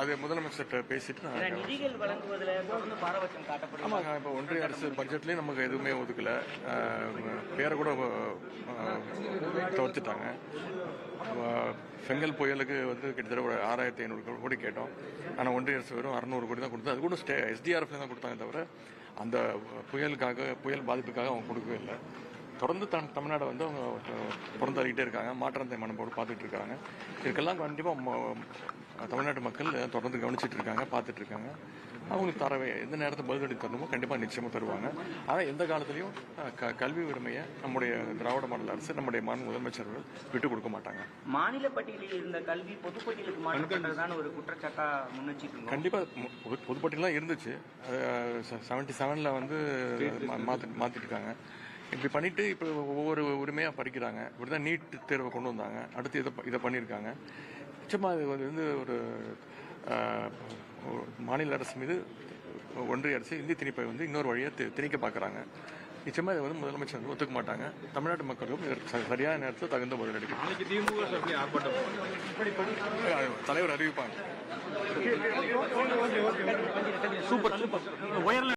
அது முதலமைச்சர்கிட்ட பேசிட்டு நான் ஏன்னா நிதிகள் வழங்குவதில் தொடர்ந்து பாரபட்சம் காட்டப்படுது. ஆமாங்க இப்போ ஒன்றிய அரசு பட்ஜெட்லேயும் நமக்கு எதுவுமே ஒதுக்கல. பேரை கூட தவிர்த்துட்டாங்க. செங்கல் புயலுக்கு வந்து கிட்டத்தட்ட ஒரு ஆறாயிரத்தி ஐநூறு கோடி கேட்டோம். ஆனால் ஒன்றிய அரசு வெறும் அறநூறு கோடி தான் கொடுத்தது. அது கூட ஸ்டே எஸ்டிஆர்எஃப்ல தான் கொடுத்தாங்க தவிர அந்த புயலுக்காக புயல் பாதிப்புக்காக அவங்க கொடுக்கவே இல்லை. தொடர்ந்து தம் தமிழ்நாடு வந்து அவங்க பிறந்தாடிக்கிட்டே இருக்காங்க. மாற்றத்தை மனம் போட்டு பார்த்துட்டு இருக்காங்க இதுக்கெல்லாம் கண்டிப்பாக தமிழ்நாட்டு மக்கள் தொடர்ந்து கவனிச்சிட்டு இருக்காங்க பார்த்துட்டு இருக்காங்க அவங்களுக்கு தரவே எந்த நேரத்தில் பதிலடி தரணுமோ கண்டிப்பாக நிச்சயமாக தருவாங்க. ஆனால் எந்த காலத்துலையும் க கல்வி உரிமையை நம்முடைய திராவிட மாடல் அரசு நம்முடைய மாநில முதலமைச்சர்கள் விட்டு கொடுக்க மாட்டாங்க. மாநில பட்டியலில் இருந்த கல்வி பொதுப்பட்டியலுக்கு மாற்றப்பட்டதுதான் ஒரு குற்றச்சாட்டா முன்னெச்சிட்டு இருந்தோம் கண்டிப்பாக பொதுப்பட்டியலாம் இருந்துச்சு. செவன்டி செவனில் வந்து மா- மாத்தி மாற்றிட்டு இருக்காங்க இப்படி பண்ணிட்டு இப்போ ஒவ்வொரு உரிமையாக படிக்கிறாங்க இப்படி தான் நீட் தேர்வை கொண்டு வந்தாங்க. அடுத்து இதை இதை பண்ணியிருக்காங்க. நிச்சயமாக இது வந்து ஒரு மாநில அரசு மீது ஒன்றிய அரசு இந்தி திணிப்பை வந்து இன்னொரு வழியை தி- திணிக்க பார்க்குறாங்க நிச்சயமாக இதை வந்து முதலமைச்சர் வந்து ஒத்துக்க மாட்டாங்க. தமிழ்நாட்டு மக்களுக்கும் இதற்கு ச- சரியான நேரத்தில் தகுந்த சார்பில் ஆர்ப்பாட்டம் தலைவர் அறிவிப்பாங்க. Super super.